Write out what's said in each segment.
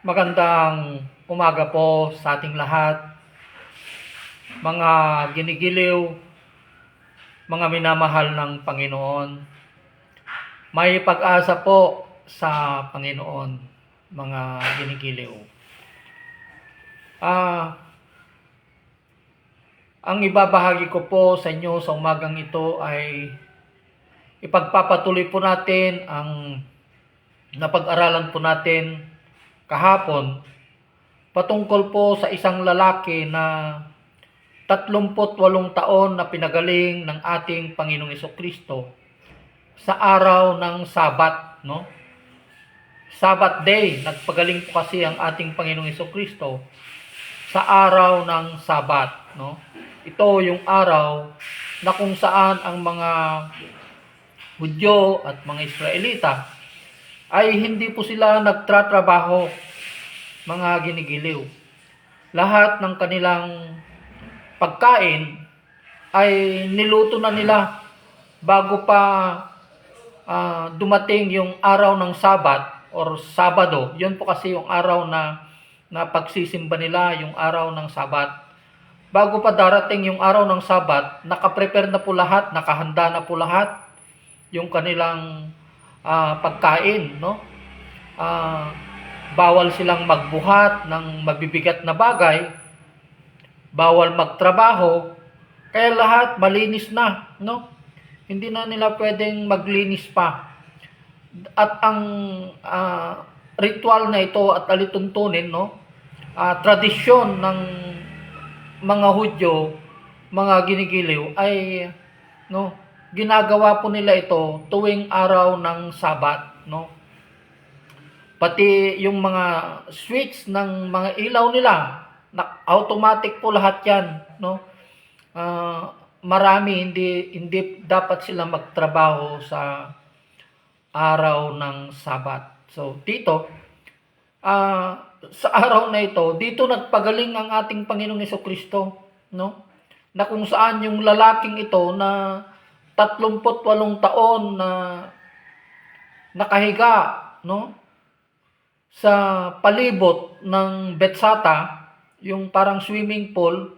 Magandang umaga po sa ating lahat. Mga ginigiliw, mga minamahal ng Panginoon. May pag-asa po sa Panginoon, mga ginigiliw. Ah, ang ibabahagi ko po sa inyo sa umagang ito ay ipagpapatuloy po natin ang napag-aralan po natin kahapon patungkol po sa isang lalaki na 38 taon na pinagaling ng ating Panginoong Kristo sa araw ng Sabat, no? Sabat day, nagpagaling po kasi ang ating Panginoong Kristo sa araw ng Sabat, no? Ito yung araw na kung saan ang mga Hudyo at mga Israelita ay hindi po sila nagtratrabaho, mga ginigiliw. Lahat ng kanilang pagkain ay niluto na nila bago pa ah, dumating yung araw ng Sabat or Sabado. Yun po kasi yung araw na, na pagsisimba nila, yung araw ng Sabat. Bago pa darating yung araw ng Sabat, nakaprepare na po lahat, nakahanda na po lahat yung kanilang ah, pagkain, no? Ah, bawal silang magbuhat ng mabibigat na bagay, bawal magtrabaho, kaya lahat malinis na, no? Hindi na nila pwedeng maglinis pa. At ang ah, ritual na ito at alituntunin, no? Ah, tradisyon ng mga Hudyo, mga ginigiliw ay no, ginagawa po nila ito tuwing araw ng Sabat, no? Pati yung mga switch ng mga ilaw nila, na automatic po lahat 'yan, no? Ah, marami hindi hindi dapat sila magtrabaho sa araw ng Sabat. So dito ah sa araw na ito, dito nagpagaling ang ating Panginoong Kristo, no? Na kung saan yung lalaking ito na 38 taon na nakahiga, no? Sa palibot ng Betsata, yung parang swimming pool,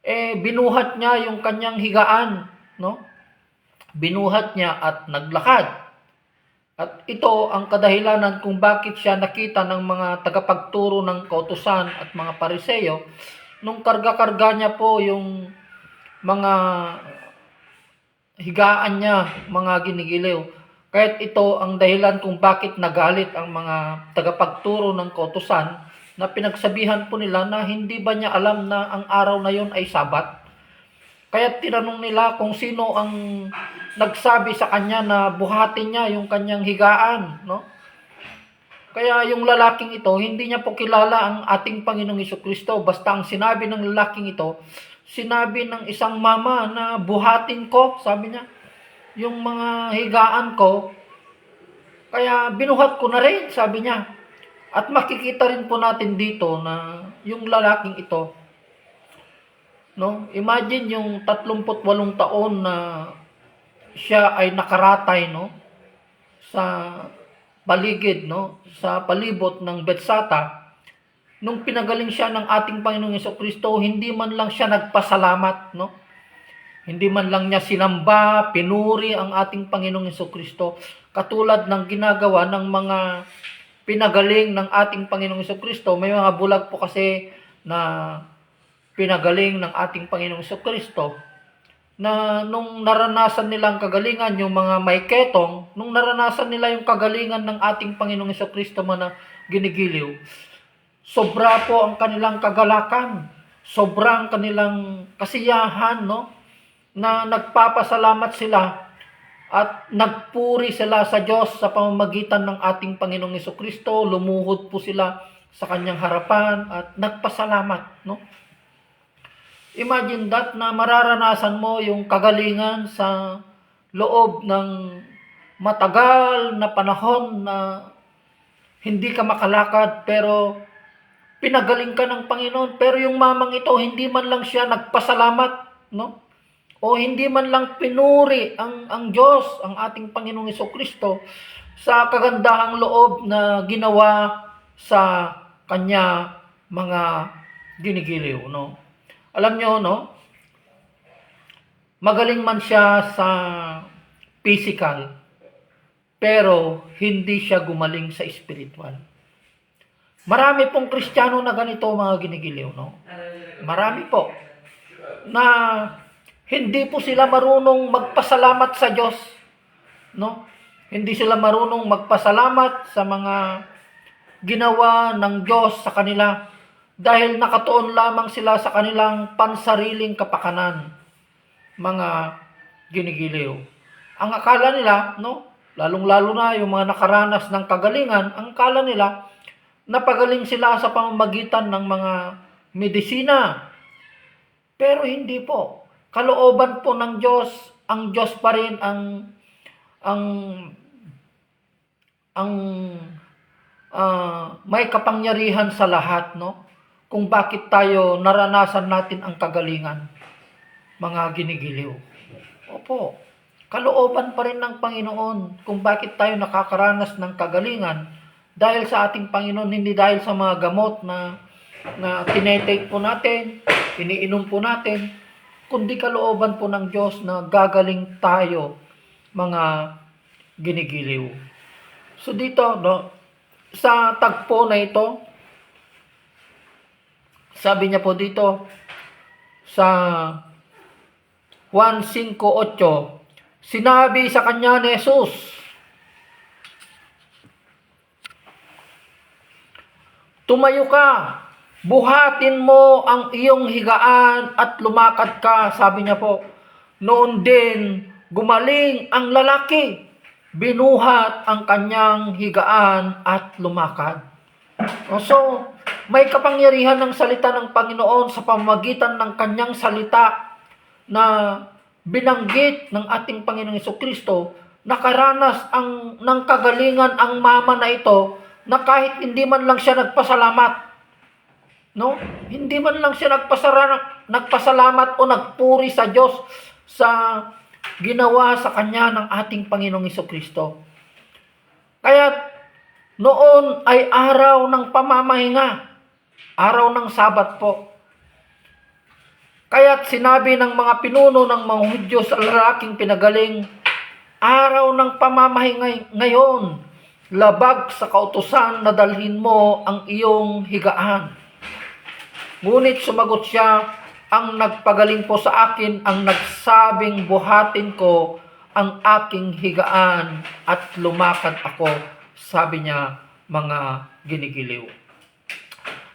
eh binuhat niya yung kanyang higaan, no? Binuhat niya at naglakad. At ito ang kadahilanan kung bakit siya nakita ng mga tagapagturo ng kautusan at mga pariseyo nung karga-karga niya po yung mga higaan niya, mga ginigiliw. Kahit ito ang dahilan kung bakit nagalit ang mga tagapagturo ng kautusan na pinagsabihan po nila na hindi ba niya alam na ang araw na yon ay sabat. Kaya tinanong nila kung sino ang nagsabi sa kanya na buhatin niya yung kanyang higaan, no? Kaya yung lalaking ito, hindi niya po kilala ang ating Panginoong Kristo. Basta ang sinabi ng lalaking ito, sinabi ng isang mama na buhatin ko, sabi niya, yung mga higaan ko. Kaya binuhat ko na rin, sabi niya. At makikita rin po natin dito na yung lalaking ito, no? Imagine yung 38 taon na siya ay nakaratay, no? Sa paligid, no? Sa palibot ng Betsata. Nung pinagaling siya ng ating Panginoong Kristo, hindi man lang siya nagpasalamat, no? Hindi man lang niya sinamba, pinuri ang ating Panginoong Kristo katulad ng ginagawa ng mga pinagaling ng ating Panginoong Kristo. May mga bulag po kasi na pinagaling ng ating Panginoong Kristo na nung naranasan nilang kagalingan yung mga may ketong, nung naranasan nila yung kagalingan ng ating Panginoong Kristo man ginigiliw, sobra po ang kanilang kagalakan, sobra ang kanilang kasiyahan, no? Na nagpapasalamat sila at nagpuri sila sa Diyos sa pamamagitan ng ating Panginoong Kristo, lumuhod po sila sa kanyang harapan at nagpasalamat, no? Imagine that na mararanasan mo yung kagalingan sa loob ng matagal na panahon na hindi ka makalakad pero pinagaling ka ng Panginoon. Pero yung mamang ito hindi man lang siya nagpasalamat no o hindi man lang pinuri ang ang Diyos ang ating Panginoong Kristo sa kagandahang loob na ginawa sa kanya mga ginigiliw, no? Alam nyo, no? Magaling man siya sa physical, pero hindi siya gumaling sa spiritual. Marami pong kristyano na ganito mga ginigiliw, no? Marami po. Na hindi po sila marunong magpasalamat sa Diyos, no? Hindi sila marunong magpasalamat sa mga ginawa ng Diyos sa kanila dahil nakatuon lamang sila sa kanilang pansariling kapakanan, mga ginigiliw. Ang akala nila, no, lalong-lalo na yung mga nakaranas ng kagalingan, ang akala nila, napagaling sila sa pamamagitan ng mga medisina. Pero hindi po. Kalooban po ng Diyos, ang Diyos pa rin ang ang ang ah, may kapangyarihan sa lahat, no? Kung bakit tayo naranasan natin ang kagalingan, mga ginigiliw. Opo, kalooban pa rin ng Panginoon kung bakit tayo nakakaranas ng kagalingan dahil sa ating Panginoon, hindi dahil sa mga gamot na na tinetake po natin, iniinom po natin, kundi kalooban po ng Diyos na gagaling tayo, mga ginigiliw. So dito, no, sa tagpo na ito, sabi niya po dito, sa 1.5.8, sinabi sa kanya ni Jesus, Tumayo ka, buhatin mo ang iyong higaan at lumakad ka, sabi niya po. Noon din, gumaling ang lalaki, binuhat ang kanyang higaan at lumakad. So, may kapangyarihan ng salita ng Panginoon sa pamamagitan ng kanyang salita na binanggit ng ating Panginoong Kristo nakaranas ang ng kagalingan ang mama na ito na kahit hindi man lang siya nagpasalamat no? Hindi man lang siya nagpasara, nagpasalamat o nagpuri sa Diyos sa ginawa sa kanya ng ating Panginoong Kristo kaya noon ay araw ng pamamahinga araw ng sabat po. Kaya't sinabi ng mga pinuno ng mga Hudyo sa lalaking pinagaling, araw ng pamamahinga ngayon, labag sa kautusan na dalhin mo ang iyong higaan. Ngunit sumagot siya, ang nagpagaling po sa akin ang nagsabing buhatin ko ang aking higaan at lumakad ako, sabi niya mga ginigiliw.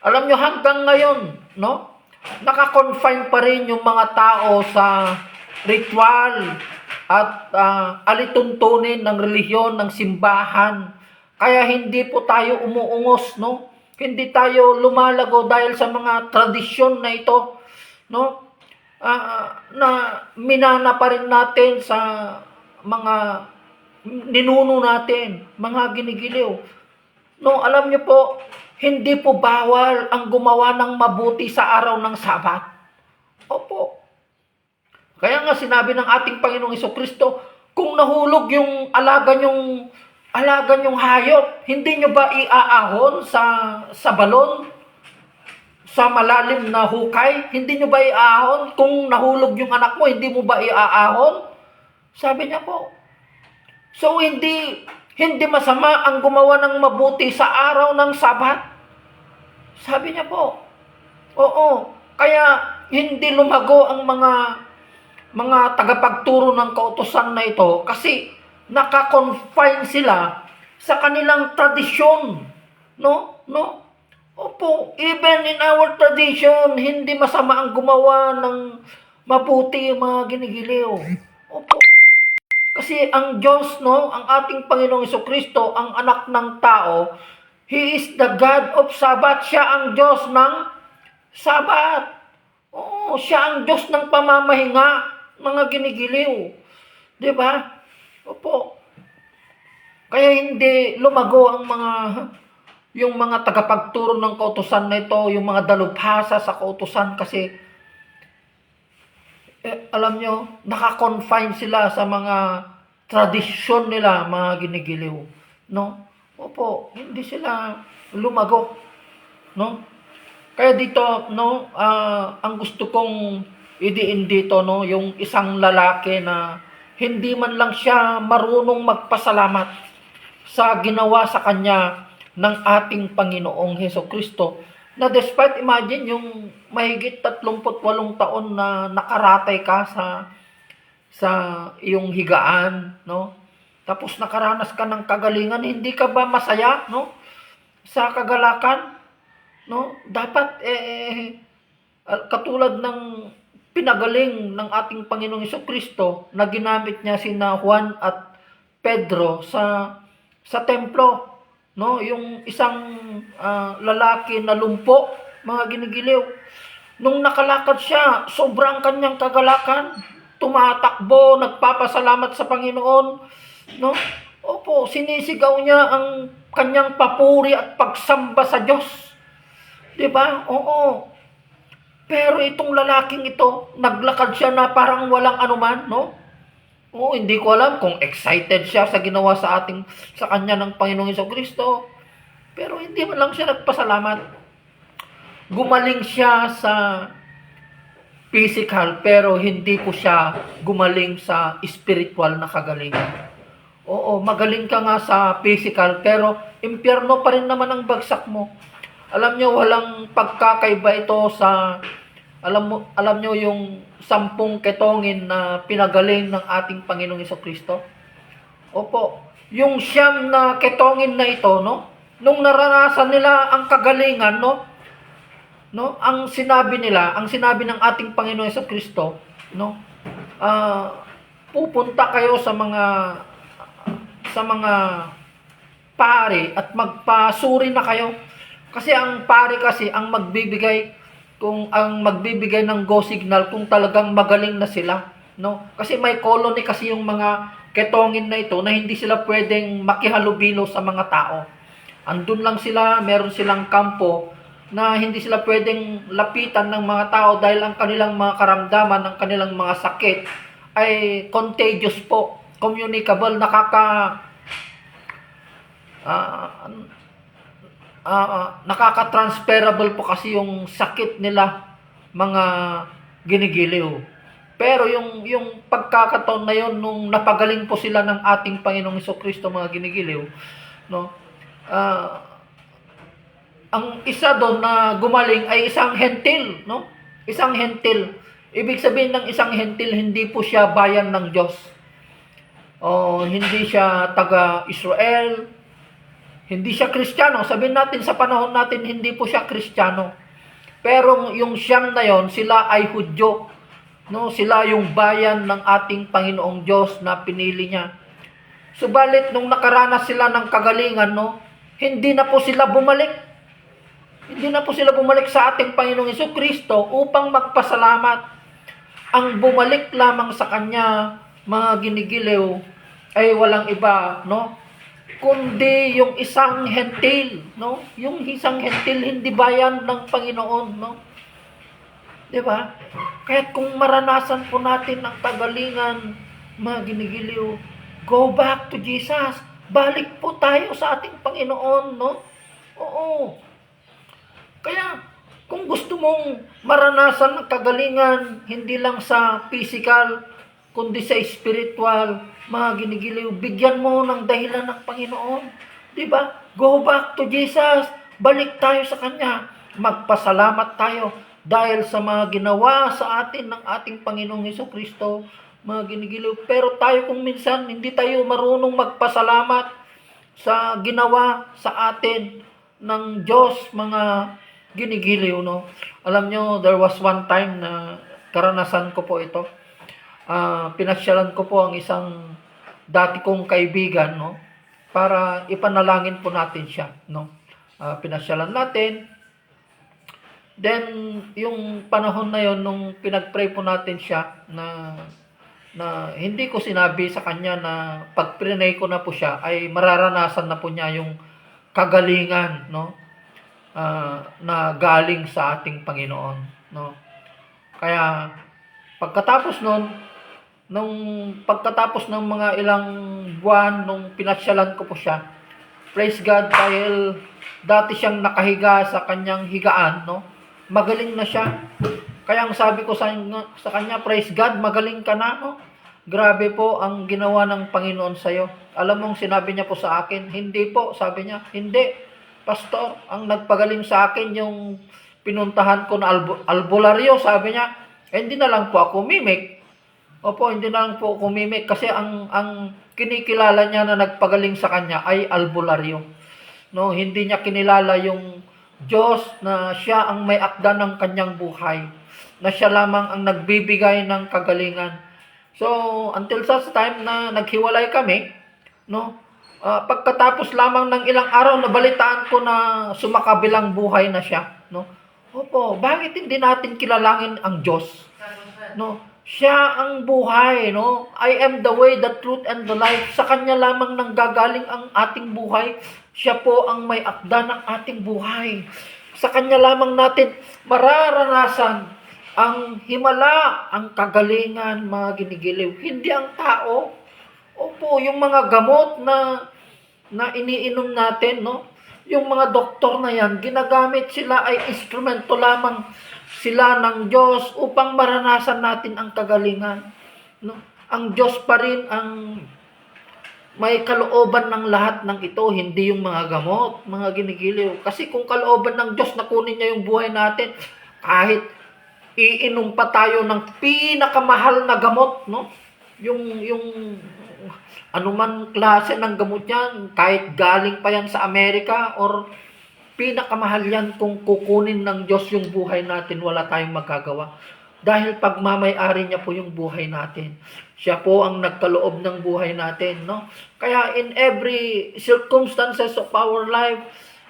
Alam nyo hanggang ngayon, no? naka-confine pa rin yung mga tao sa ritual at ah, alituntunin ng relihiyon, ng simbahan. Kaya hindi po tayo umuungos, no? Hindi tayo lumalago dahil sa mga tradisyon na ito, no? Ah, na minana pa rin natin sa mga ninuno natin, mga ginigiliw. No, alam niyo po, hindi po bawal ang gumawa ng mabuti sa araw ng Sabat. Opo. Kaya nga sinabi ng ating Panginoong Kristo, kung nahulog yung alaga yung alaga yung hayop, hindi nyo ba iaahon sa sa balon? Sa malalim na hukay, hindi nyo ba iaahon? Kung nahulog yung anak mo, hindi mo ba iaahon? Sabi niya po. So hindi hindi masama ang gumawa ng mabuti sa araw ng Sabat. Sabi niya po. Oo. Kaya hindi lumago ang mga mga tagapagturo ng kautosan na ito kasi naka-confine sila sa kanilang tradisyon. No? No? Opo, even in our tradition, hindi masama ang gumawa ng mabuti mga ginigiliw. Opo. Kasi ang Diyos, no, ang ating Panginoong Kristo, ang anak ng tao, He is the God of Sabbath. Siya ang Diyos ng Sabat. Oo, siya ang Diyos ng pamamahinga, mga ginigiliw. Di ba? Opo. Kaya hindi lumago ang mga yung mga tagapagturo ng kautusan na ito, yung mga dalubhasa sa kautusan kasi eh, alam nyo, naka-confine sila sa mga tradisyon nila, mga ginigiliw. No? Opo, hindi sila lumago, no? Kaya dito, no, ah, ang gusto kong idiin dito, no, yung isang lalaki na hindi man lang siya marunong magpasalamat sa ginawa sa kanya ng ating Panginoong Heso Kristo na despite imagine yung mahigit 38 taon na nakaratay ka sa sa iyong higaan, no? Tapos nakaranas ka ng kagalingan, hindi ka ba masaya, no? Sa kagalakan, no? Dapat eh ah, katulad ng pinagaling ng ating Panginoong Hesus Kristo na ginamit niya sina Juan at Pedro sa sa templo, no? Yung isang ah, lalaki na lumpo, mga ginigiliw. Nung nakalakad siya, sobrang kanyang kagalakan. Tumatakbo, nagpapasalamat sa Panginoon, no? Opo, sinisigaw niya ang kanyang papuri at pagsamba sa Diyos. 'Di ba? Oo. Pero itong lalaking ito, naglakad siya na parang walang anuman, no? Oo, hindi ko alam kung excited siya sa ginawa sa ating sa kanya ng Panginoong Hesus Kristo. Pero hindi man lang siya nagpasalamat. Gumaling siya sa physical pero hindi po siya gumaling sa spiritual na kagalingan. Oo, magaling ka nga sa physical pero impyerno pa rin naman ang bagsak mo. Alam nyo, walang pagkakaiba ito sa alam mo alam nyo yung sampung ketongin na pinagaling ng ating Panginoong Hesus Kristo? Opo, yung siyam na ketongin na ito, no? Nung naranasan nila ang kagalingan, no? No? Ang sinabi nila, ang sinabi ng ating Panginoon Hesus Kristo, no? Ah, pupunta kayo sa mga sa mga pare at magpasuri na kayo. Kasi ang pare kasi ang magbibigay kung ang magbibigay ng go signal kung talagang magaling na sila, no? Kasi may colony kasi yung mga ketongin na ito na hindi sila pwedeng makihalubilo sa mga tao. Andun lang sila, meron silang kampo na hindi sila pwedeng lapitan ng mga tao dahil ang kanilang mga karamdaman, ang kanilang mga sakit ay contagious po, communicable, nakaka ah, ah, nakaka-transferable po kasi yung sakit nila mga ginigiliw. Pero yung yung pagkakataon na yon nung napagaling po sila ng ating Panginoong Kristo mga ginigiliw, no? Ah, ang isa doon na gumaling ay isang hentil, no? Isang hentil. Ibig sabihin ng isang hentil, hindi po siya bayan ng Diyos. O hindi siya taga Israel, hindi siya Kristiyano. Sabihin natin sa panahon natin, hindi po siya Kristiyano. Pero yung siyam na yon, sila ay Hudyo. No, sila yung bayan ng ating Panginoong Diyos na pinili niya. Subalit nung nakaranas sila ng kagalingan, no, hindi na po sila bumalik. Hindi na po sila bumalik sa ating Panginoong Hesus Kristo upang magpasalamat. Ang bumalik lamang sa Kanya, mga ginigiliw, ay walang iba, no? Kundi yung isang hentil, no? Yung isang hentil, hindi bayan ng Panginoon, no? Di ba? Kahit kung maranasan po natin ang kagalingan, mga ginigiliw, go back to Jesus. Balik po tayo sa ating Panginoon, no? Oo. Kaya, kung gusto mong maranasan ang kagalingan, hindi lang sa physical, kundi sa spiritual, mga ginigiliw, bigyan mo ng dahilan ng Panginoon. Di ba? Go back to Jesus. Balik tayo sa Kanya. Magpasalamat tayo dahil sa mga ginawa sa atin ng ating Panginoong Heso Kristo, mga ginigiliw. Pero tayo kung minsan hindi tayo marunong magpasalamat sa ginawa sa atin ng Diyos, mga ginigiliw, no? Alam nyo, there was one time na karanasan ko po ito. Ah, pinasyalan ko po ang isang dati kong kaibigan, no? Para ipanalangin po natin siya, no? Ah, pinasyalan natin. Then, yung panahon na yon nung pinagpray po natin siya na na hindi ko sinabi sa kanya na pag prinay ko na po siya ay mararanasan na po niya yung kagalingan, no? ah, na galing sa ating Panginoon, no? Kaya pagkatapos nun, nung pagkatapos ng mga ilang buwan nung pinasyalan ko po siya, praise God dahil dati siyang nakahiga sa kanyang higaan, no? Magaling na siya. Kaya ang sabi ko sa, sa kanya, praise God, magaling ka na, no? Grabe po ang ginawa ng Panginoon sa iyo. Alam mong sinabi niya po sa akin, hindi po, sabi niya, hindi. Pastor, ang nagpagaling sa akin yung pinuntahan ko na albu- albularyo, sabi niya, eh, hindi na lang po ako mimik. Opo, hindi na lang po ako mimik kasi ang ang kinikilala niya na nagpagaling sa kanya ay albularyo. No, hindi niya kinilala yung Diyos na siya ang may akda ng kanyang buhay, na siya lamang ang nagbibigay ng kagalingan. So, until such time na naghiwalay kami, no, ah, pagkatapos lamang ng ilang araw, nabalitaan ko na sumakabilang buhay na siya, no. Opo, bakit hindi natin kilalangin ang Diyos? No, siya ang buhay, no? I am the way, the truth, and the life. Sa Kanya lamang nanggagaling ang ating buhay. Siya po ang may akda ng ating buhay. Sa Kanya lamang natin mararanasan ang himala, ang kagalingan, mga ginigiliw. Hindi ang tao. Opo, yung mga gamot na na iniinom natin, no? Yung mga doktor na yan, ginagamit sila ay instrumento lamang sila ng Diyos upang maranasan natin ang kagalingan. No? Ang Diyos pa rin ang may kalooban ng lahat ng ito, hindi yung mga gamot, mga ginigiliw. Kasi kung kalooban ng Diyos na kunin niya yung buhay natin, kahit iinom pa tayo ng pinakamahal na gamot, no? Yung, yung anuman klase ng gamot yan, kahit galing pa yan sa Amerika or pinakamahal yan kung kukunin ng Diyos yung buhay natin, wala tayong magagawa. Dahil pagmamay-ari niya po yung buhay natin. Siya po ang nagkaloob ng buhay natin, no? Kaya in every circumstances of our life,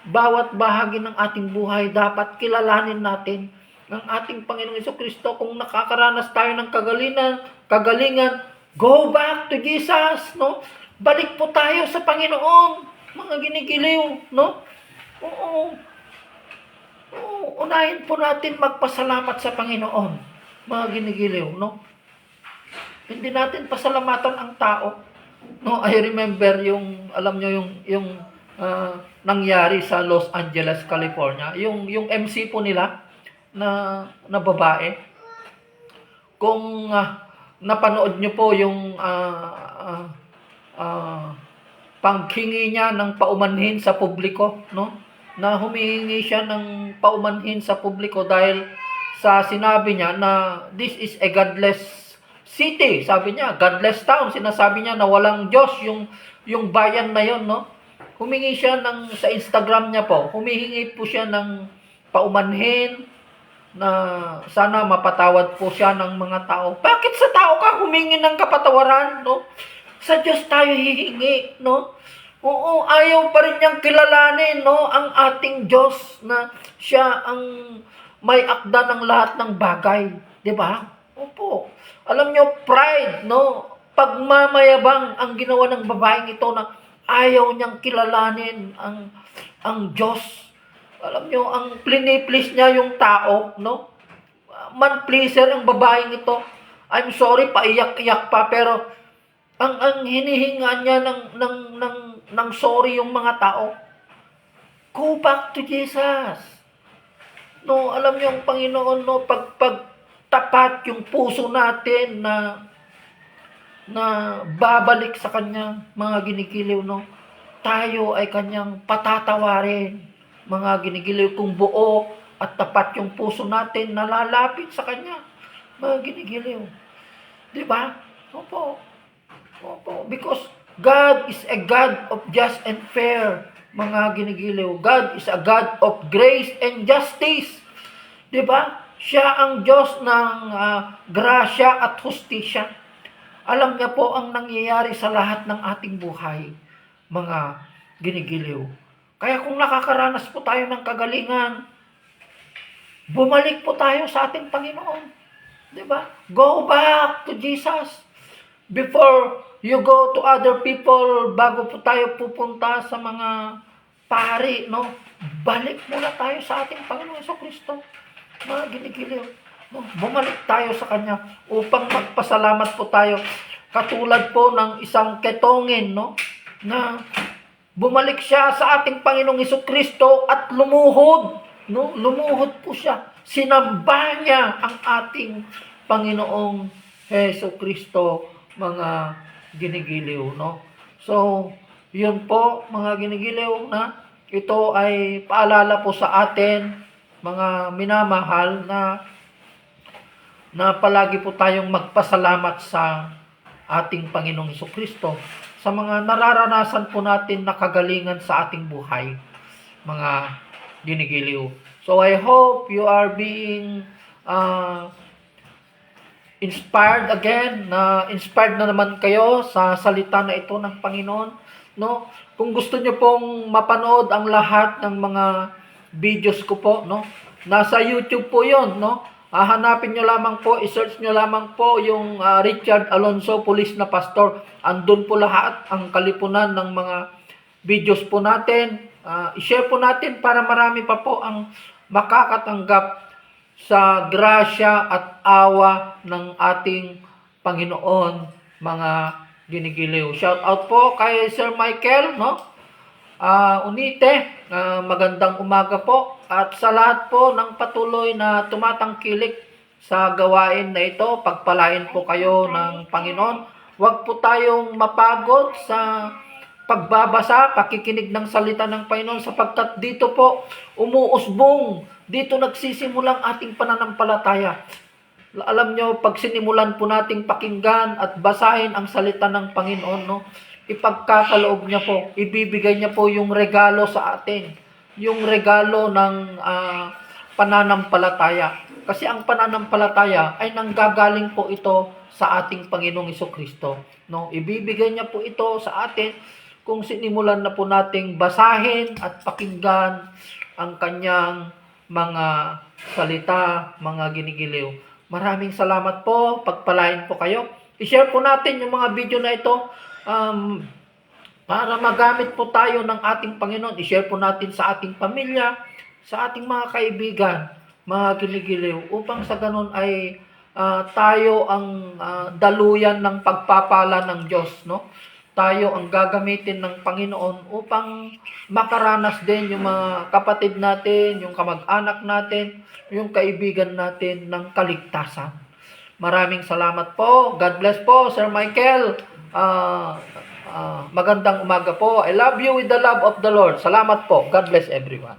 bawat bahagi ng ating buhay, dapat kilalanin natin ng ating Panginoong Iso Kristo kung nakakaranas tayo ng kagalingan, kagalingan, go back to Jesus, no? Balik po tayo sa Panginoon, mga ginigiliw, no? Oo. Oo, unahin po natin magpasalamat sa Panginoon, mga ginigiliw, no? Hindi natin pasalamatan ang tao. No, I remember yung alam nyo yung yung ah, nangyari sa Los Angeles, California. Yung yung MC po nila na na babae. Kung ah, napanood nyo po yung ah, ah, ah, panghingi niya ng paumanhin sa publiko, no? Na humihingi siya ng paumanhin sa publiko dahil sa sinabi niya na this is a godless city. Sabi niya, godless town. Sinasabi niya na walang Diyos yung yung bayan na yon, no? Humingi siya ng sa Instagram niya po. Humihingi po siya ng paumanhin na sana mapatawad po siya ng mga tao. Bakit sa tao ka humingi ng kapatawaran, no? Sa Diyos tayo hihingi, no? Oo, ayaw pa rin niyang kilalanin, no? Ang ating Diyos na siya ang may akda ng lahat ng bagay. Di ba? Opo. Alam niyo, pride, no? Pagmamayabang ang ginawa ng babaeng ito na ayaw niyang kilalanin ang ang Diyos. Alam niyo, ang pliniplease niya yung tao, no? Man pleaser ang babaeng ito. I'm sorry, paiyak-iyak pa, pero ang ang hinihinga niya ng ng ng ng sorry yung mga tao. Go back to Jesus. No, alam niyo ang Panginoon no pag pag tapat yung puso natin na na babalik sa kanya mga ginigiliw no. Tayo ay kanyang patatawarin mga ginigiliw kung buo at tapat yung puso natin nalalapit sa kanya mga ginigiliw. Di ba? Opo. Opo. Because God is a God of just and fair, mga ginigiliw. God is a God of grace and justice. Di ba? Siya ang Diyos ng ah, grasya at hustisya. Alam niya po ang nangyayari sa lahat ng ating buhay, mga ginigiliw. Kaya kung nakakaranas po tayo ng kagalingan, bumalik po tayo sa ating Panginoon. Di ba? Go back to Jesus. Before you go to other people, bago po tayo pupunta sa mga pari, no? Balik muna tayo sa ating Panginoon Yeso Kristo. Mga ginigiliw. No? Bumalik tayo sa Kanya upang magpasalamat po tayo. Katulad po ng isang ketongin, no? Na bumalik siya sa ating Panginoong Iso Kristo at lumuhod. No? Lumuhod po siya. Sinamba niya ang ating Panginoong Heso Kristo, mga ginigiliw. No? So, yun po, mga ginigiliw na ito ay paalala po sa atin, mga minamahal na na palagi po tayong magpasalamat sa ating Panginoong Heso Kristo sa mga nararanasan po natin na kagalingan sa ating buhay, mga ginigiliw. So I hope you are being uh, inspired again, na inspired na naman kayo sa salita na ito ng Panginoon. No? Kung gusto niyo pong mapanood ang lahat ng mga videos ko po, no? Nasa YouTube po 'yon, no? Ah, hanapin nyo lamang po, i-search nyo lamang po yung ah, Richard Alonso, Police na Pastor. Andun po lahat ang kalipunan ng mga videos po natin. Ah, i-share po natin para marami pa po ang makakatanggap sa grasya at awa ng ating Panginoon, mga ginigiliw. Shout out po kay Sir Michael, no? Ah, unite, ah, magandang umaga po at sa lahat po ng patuloy na tumatangkilik sa gawain na ito, pagpalain po kayo ng Panginoon. Huwag po tayong mapagod sa pagbabasa, pakikinig ng salita ng Panginoon sapagkat dito po umuusbong, dito nagsisimulang ating pananampalataya. Alam nyo, pag sinimulan po nating pakinggan at basahin ang salita ng Panginoon, no, ipagkakaloob niya po, ibibigay niya po yung regalo sa atin. Yung regalo ng ah, pananampalataya. Kasi ang pananampalataya ay nanggagaling po ito sa ating Panginoong Kristo. No? Ibibigay niya po ito sa atin kung sinimulan na po nating basahin at pakinggan ang kanyang mga salita, mga ginigiliw. Maraming salamat po. Pagpalain po kayo. I-share po natin yung mga video na ito um, para magamit po tayo ng ating Panginoon. I-share po natin sa ating pamilya, sa ating mga kaibigan, mga giligiliw, upang sa ganun ay ah, tayo ang ah, daluyan ng pagpapala ng Diyos, no? Tayo ang gagamitin ng Panginoon upang makaranas din yung mga kapatid natin, yung kamag-anak natin, yung kaibigan natin ng kaligtasan. Maraming salamat po. God bless po, Sir Michael. Ah, ah, magandang umaga po. I love you with the love of the Lord. Salamat po. God bless everyone.